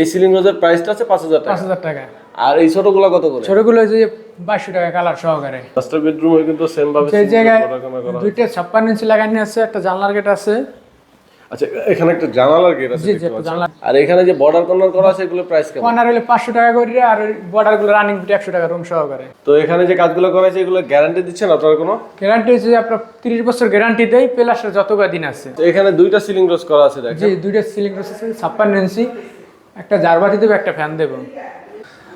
এই সিলিং রোজের প্রাইসটা আছে পাঁচ হাজার পাঁচ টাকা হাজার টাকা। আর এই ছোটগুলো কত করে? ছোটগুলো হচ্ছে যে বাইশশো টাকা কালার সহকারে। মাস্টার বেডরুমে কিন্তু সেম ভাবে সেই জায়গায়। দুইটা ছাপ্পান্ন ইঞ্চি লাগানো আছে একটা জানলার গেট আছে। আচ্ছা এখানে একটা জানালার গেট আছে জি জি একটা জানলা আর এখানে যে বর্ডার কর্নার করা আছে এগুলো প্রাইস কেমন? কর্নার হলে পাঁচশো টাকা করে আর বর্ডারগুলো রানিং একশো টাকা রুম সহকারে। তো এখানে যে কাজগুলো করা আছে এগুলো গ্যারান্টি দিচ্ছেন আপনারা কোনো? গ্যারান্টি হচ্ছে যে আপনার তিরিশ বছর গ্যারান্টি দেয় প্লাসের যত দিন আছে। তো এখানে দুইটা সিলিং রোজ করা আছে দেখেন। জি দুইটা সিলিং রোজ আছে ছাপ্পান্ন ইঞ্চি। একটা জারবাতি দেবো একটা ফ্যান দেবো।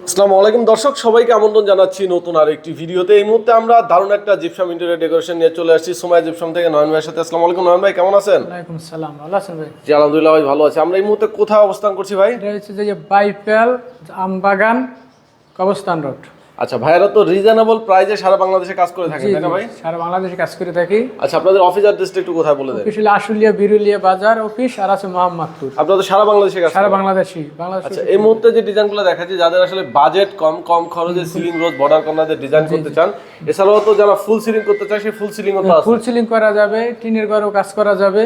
আসসালামু আলাইকুম দর্শক সবাইকে আমন্ত্রণ জানাচ্ছি নতুন আর একটি ভিডিওতে। এই মুহূর্তে আমরা দারুণ একটা জিপসাম ইন্টেরিয়র ডেকোরেশন নিয়ে চলে আসছি সময় জিপসাম থেকে নয়ন ভাইয়ের সাথে। আসসালামু আলাইকুম নয়ন ভাই কেমন আছেন? ওয়ালাইকুম সালাম ভালো আছেন ভাই? জি আলহামদুলিল্লাহ ভাই ভালো আছি। আমরা এই মুহূর্তে কোথায় অবস্থান করছি ভাই? এটা হচ্ছে যে বাইপেল আমবাগান কবস্তান রোড। আচ্ছা ভাইরা তো রিজনেবল প্রাইসে সারা বাংলাদেশে কাজ করে থাকেন তাই না ভাই? সারা বাংলাদেশে কাজ করে থাকি। আচ্ছা আপনাদের অফিস অ্যাড্রেসটা একটু কোথায় বলে দেন? অফিস হলো আশুলিয়া বিরুলিয়া বাজার অফিস আর আছে মোহাম্মদপুর। আপনাদের সারা বাংলাদেশে কাজ সারা? বাংলাদেশি বাংলাদেশ আচ্ছা এই মুহূর্তে যে ডিজাইনগুলো দেখাচ্ছি যাদের আসলে বাজেট কম কম খরচে সিলিং রোজ বর্ডার কর্নারদের ডিজাইন করতে চান এছাড়াও তো যারা ফুল সিলিং করতে চায় সেই ফুল সিলিংও তো ফুল সিলিং করা যাবে টিনের ঘরও কাজ করা যাবে।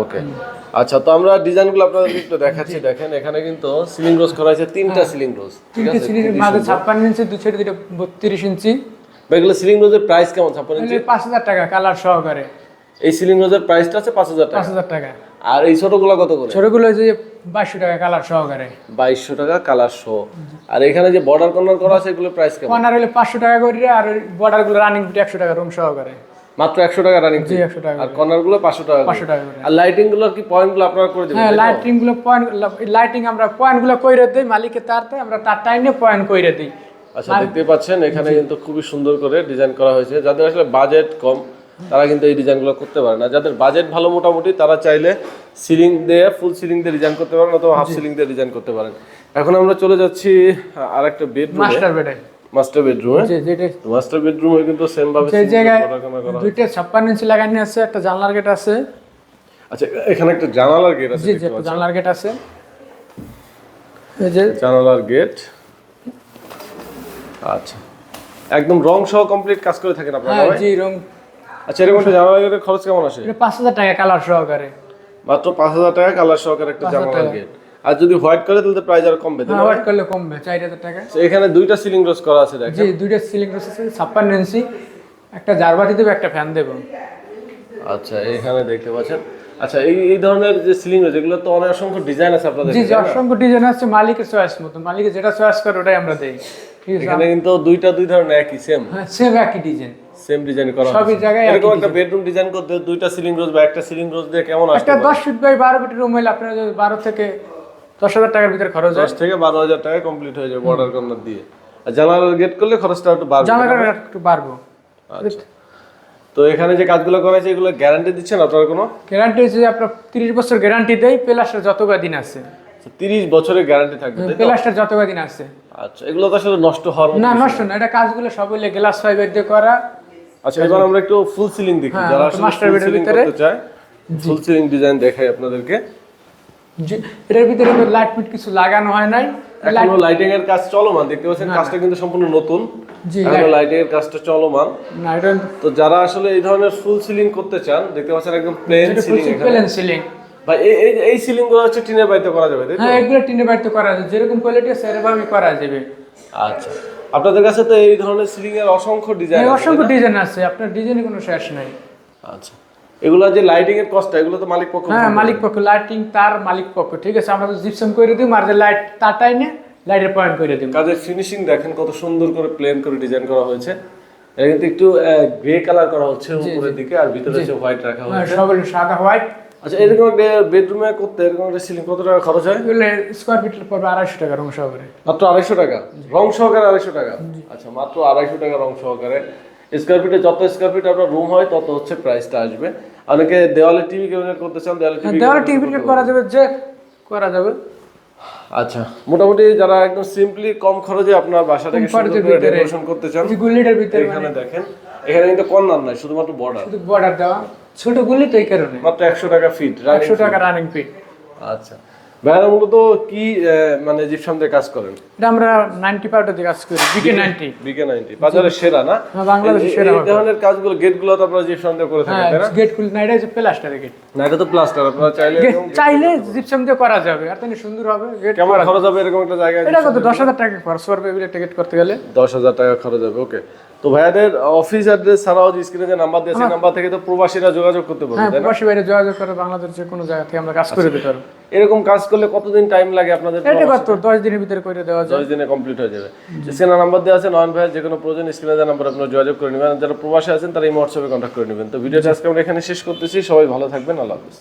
ওকে আচ্ছা তো আমরা ডিজাইনগুলো আপনাদেরকে একটু দেখাচ্ছি। দেখেন এখানে কিন্তু সিলিং রোজ করা হয়েছে তিনটা সিলিং রোজ তিনটে সিলিং মাঝে ছাপ্পান্ন ইঞ্চি দু ছেড়ে দুটো বত্রিশ ইঞ্চি। বা এগুলো সিলিং রোজের প্রাইস কেমন? ছাপ্পান্ন ইঞ্চি? পাঁচ হাজার টাকা কালার সহকারে। এই সিলিং রোজের প্রাইসটা আছে পাঁচ হাজার পাঁচ টাকা হাজার টাকা। আর এই ছোটগুলো কত করে? ছোটগুলো যে বাইশশো টাকা কালার সহকারে। বাইশশো টাকা কালার শো আর এখানে যে বর্ডার কর্নার করা আছে এগুলো প্রাইস কেমন? কর্নার হলে পাঁচশো টাকা করে আর বর্ডারগুলো রানিং একশো টাকা রুম সহকারে। মাত্র একশো টাকা রানিং জি একশো টাকা আর কর্নারগুলো পাঁচশো টাকা পাঁচশো টাকা আর লাইটিংগুলোর কি পয়েন্টগুলো আপনারা করে দেবেন? হ্যাঁ লাইটিংগুলো পয়েন্ট লাইটিং আমরা পয়েন্টগুলো কইরে দিই মালিকের তারতে আমরা তার টাইমে পয়েন্ট কইরে দিই। আচ্ছা দেখতে পাচ্ছেন এখানে কিন্তু খুবই সুন্দর করে ডিজাইন করা হয়েছে। যাদের আসলে বাজেট কম তারা কিন্তু এই ডিজাইনগুলো করতে পারে না। যাদের বাজেট ভালো মোটামুটি তারা চাইলে সিলিং দিয়ে ফুল সিলিং দিয়ে ডিজাইন করতে পারেন অথবা হাফ সিলিং দিয়ে ডিজাইন করতে পারেন। এখন আমরা চলে যাচ্ছি আর একটা বেডরুমে মাস্টার বেডে মাস্টার বেডরুমে মাস্টার বেডরুমে কিন্তু সেম ভাবে সেই জায়গায়। দুইটা ছাপ্পান্ন ইঞ্চি লাগানো আছে একটা জানলার গেট আছে। আচ্ছা এখানে একটা জানালার গেট আছে জি একটা জানলার গেট আছে। এই যে জানালার গেট আচ্ছা। একদম রং সহ কমপ্লিট কাজ করে থাকেন আপনারা হ্যাঁ জি রং। আচ্ছা এরকম একটা জানালার গেটের খরচ কেমন আসে? এটা পাঁচ হাজার টাকা কালার সহকারে। মাত্র পাঁচ হাজার টাকা কালার সহকারে একটা জানালার গেট আর যদি হোয়াইট করে তাহলে প্রাইস আর কমবে না? হ্যাঁ ওয়াট করলে কমবে চার হাজার টাকা। তো এখানে দুইটা সিলিং রোজ করা আছে দেখেন। জি দুইটা সিলিং আছে ছাপ্পান্ন ইঞ্চি একটা জারবাতি দেবো একটা ফ্যান দেবো। আচ্ছা এখানে দেখতে পাচ্ছেন। আচ্ছা এই এই ধরনের যে সিলিং রোজ এগুলো তো অনেক অসংখ্য ডিজাইন আছে আপনাদের জি যে অসংখ্য ডিজাইন আছে মালিকের চয়েস মতো। মালিকের যেটা চয়েস করে ওটাই আমরা দেই। এখানে কিন্তু দুইটা দুই ধরনের একই সেম হ্যাঁ সেম একই ডিজাইন সেম ডিজাইন করা সবই হয়েছে। জায়গায় এরকম একটা বেডরুম ডিজাইন করতে দুইটা সিলিং রোজ বা একটা সিলিং রোজ দিয়ে কেমন আসবে একটা দশ ফিট বাই বারো ফিটের রুম হলে আপনার যদি বারো থেকে দশ হাজার টাকার ভিতরে খরচ হয়। দশ থেকে বারো হাজার টাকা কমপ্লিট হয়ে যাবে বর্ডার কর্নার দিয়ে। আর জানালার গেট করলে খরচটা একটু বাড়বে। জানালাটা একটু বাড়বো। আচ্ছা। তো এখানে যে কাজগুলো করা হয়েছে এগুলো গ্যারান্টি দিচ্ছেন আপনারা কোনো? গ্যারান্টি হচ্ছে যে আপনার তিরিশ বছর গ্যারান্টি দেয় যত দিন আছে। তিরিশ বছরের গ্যারান্টি থাকবে তো? যত দিন আছে। আচ্ছা এগুলো তো আসলে নষ্ট হওয়ার না নষ্ট না এটা কাজগুলো সব হইলে গ্লাস ফাইবার দিয়ে করা। আচ্ছা এবার আমরা একটু ফুল সিলিং দেখি হ্যাঁ, যারা ফুল সিলিং ভিতরে। ফুল সিলিং ডিজাইন দেখাই আপনাদেরকে। এটার ভিতরে লাইট ফিট কিছু লাগানো হয় নাই। এখনও লাইটিং এর কাজ চলমান দেখতে পাচ্ছেন কাজটা কিন্তু সম্পূর্ণ নতুন। এখনও লাইটিং এর কাজটা চলমান। তো যারা আসলে এই ধরনের ফুল সিলিং করতে চান দেখতে পাচ্ছেন একদম প্লেন সিলিং প্লেন সিলিং ভাই এই এই সিলিংগুলো হচ্ছে টিনের বাড়িতে করা যাবে তাই হ্যাঁ এগুলো টিনের বাড়িতে করা যায় যেরকম কোয়ালিটি সেরকমই করা যাবে। আচ্ছা। আপনাদের কাছে তো এই ধরনের সিলিং এর অসংখ্য ডিজাইন হ্যাঁ, অসংখ্য ডিজাইন আছে। আপনার ডিজাইনে কোনো শেষ নাই। আচ্ছা। এগুলো যে লাইটিং এর কষ্ট এগুলো তো মালিক পক্ষ হ্যাঁ মালিক পক্ষ লাইটিং তার মালিক পক্ষ ঠিক আছে আমরা জিপসাম করে দিই আর যে লাইট তারটাই নিয়ে লাইটের পয়েন্ট করে দিই কাজের ফিনিশিং দেখেন কত সুন্দর করে প্লেন করে ডিজাইন করা হয়েছে। এটা কিন্তু একটু গ্রে কালার করা হচ্ছে উপরের দিকে আর ভিতরে হচ্ছে হোয়াইট রাখা হ্যাঁ, হয়েছে। সব সাদা হোয়াইট আচ্ছা এরকম একটা বেডরুমে করতে এরকম একটা সিলিং কত টাকা খরচ হয়? এগুলো স্কোয়ার ফিটের পড়বে আড়াইশো টাকা রং সহকারে। মাত্র আড়াইশো টাকা? রং সহকারে আড়াইশো টাকা? আচ্ছা মাত্র আড়াইশো টাকা রং সহকারে। স্কোয়ার ফিটে যত স্কোয়ার ফিট আপনার রুম হয় তত হচ্ছে প্রাইসটা আসবে। অনেকে দেওয়ালে টিভি ক্যাবিনেট করতে চান দেওয়ালে টিভি দেওয়ালে টিভি করা যাবে যে করা যাবে। আচ্ছা মোটামুটি যারা একদম সিম্পলি কম খরচে আপনার বাসাটাকে সুন্দর করে। ডেকোরেশন করতে চান গুলিটার ভিতরে এখানে দেখেন এখানে কিন্তু কর্নার নাই শুধুমাত্র বর্ডার শুধু বর্ডার দেওয়া। ছোট গুলি তো এই কারণে। মাত্র একশো টাকা ফিট একশো টাকা রানিং ফিট আচ্ছা। ভাইয়ারা মূলত কি মানে জিপসাম দিয়ে কাজ করেন? এটা আমরা নাইনটি পাউডার দিয়ে কাজ করি বিকে নাইনটি। বিকে নাইনটি বাজারের সেরা না? হ্যাঁ, সেরা এই ধরনের কাজগুলো গেটগুলো তো আপনারা জিপসাম দিয়ে করে থাকেন হ্যাঁ তাই না? গেট খুলি না এটা হচ্ছে প্লাস্টারের গেট। না এটা তো প্লাস্টার আপনারা চাইলে চাইলে জিপসাম দিয়ে করা যাবে আর তাহলে সুন্দর হবে গেট কেমন খরচ হবে এরকম একটা জায়গায় এটা কত? দশ হাজার টাকা খরচ পড়বে এগুলো টিকিট করতে গেলে। দশ হাজার টাকা খরচ হবে ওকে তো ভাইয়াদের অফিস অ্যাড্রেস ছাড়াও যে স্ক্রিনে যে নাম্বার দিয়েছে নাম্বার থেকে তো প্রবাসীরা যোগাযোগ করতে পারবে হ্যাঁ তাই না? প্রবাসী বাইরে যোগাযোগ করে বাংলাদেশের যে কোনো জায়গা থেকে আমরা কাজ করে দিতে পারব। এরকম কাজ করলে কতদিন টাইম লাগে আপনাদের এটা কত? দশ দিনের ভিতরে করে দেওয়া যায়। দশ দিনে কমপ্লিট হয়ে যাবে। স্ক্রিনে নাম্বার দেওয়া আছে নয়ন ভাইয়ের যে কোনো প্রয়োজন স্ক্রিনে দেওয়া নাম্বার আপনারা যোগাযোগ করে নেবেন। যারা প্রবাসী আছেন তারা এই হোয়াটসঅ্যাপে কন্ট্যাক্ট করে নেবেন। তো ভিডিওটা আজকে আমরা এখানে শেষ করতেছি। সবাই ভালো থাকবেন। আল্লাহ হাফিজ।